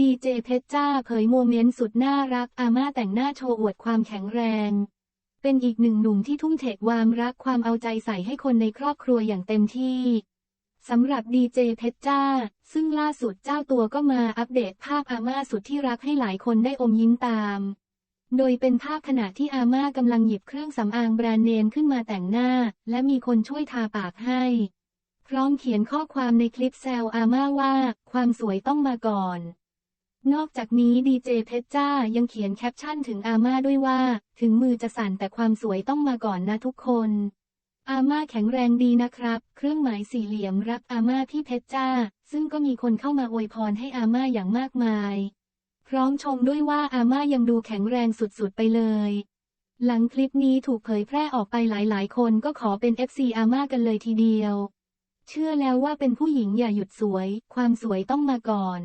ดีเจเพชรจ้าเผยโมเมนต์สุดน่ารักอาม่าแต่งหน้าโชว์อวดความแข็งแรง เป็นอีกหนึ่งหนุ่มที่ทุ่มเทความรักความเอาใจใส่ให้คนในครอบครัวอย่างเต็มที่สำหรับดีเจเพชรจ้า ซึ่งล่าสุดเจ้าตัวก็มาอัปเดตภาพอาม่าสุดที่รักให้หลายคนได้อมยิ้มตาม โดยเป็นภาพขณะที่อาม่ากำลังหยิบเครื่องสำอางแบรนด์เนมขึ้นมาแต่งหน้า และมีคนช่วยทาปากให้ พร้อมเขียนข้อความในคลิปแซวอาม่าว่า ความสวยต้องมาก่อน นอกจากนี้ดีเจเพชรจ้ายังเขียนแคปชั่นถึงอาม่าด้วยว่า ถึงมือจะสั่นแต่ความสวยต้องมาก่อนนะทุกคน อาม่าแข็งแรงดีนะครับ เครื่องหมายสี่เหลี่ยมรักอาม่าพี่เพชรจ้า ซึ่งก็มีคนเข้ามาอวยพรให้อาม่าอย่างมากมาย พร้อมชมด้วยว่าอาม่ายังดูแข็งแรงสุดๆไปเลย หลังคลิปนี้ถูกเผยแพร่ออกไปหลายๆ คนก็ขอเป็น FC อาม่ากันเลยทีเดียว เชื่อแล้วว่าเป็นผู้หญิงอย่าหยุดสวย ความสวยต้องมาก่อน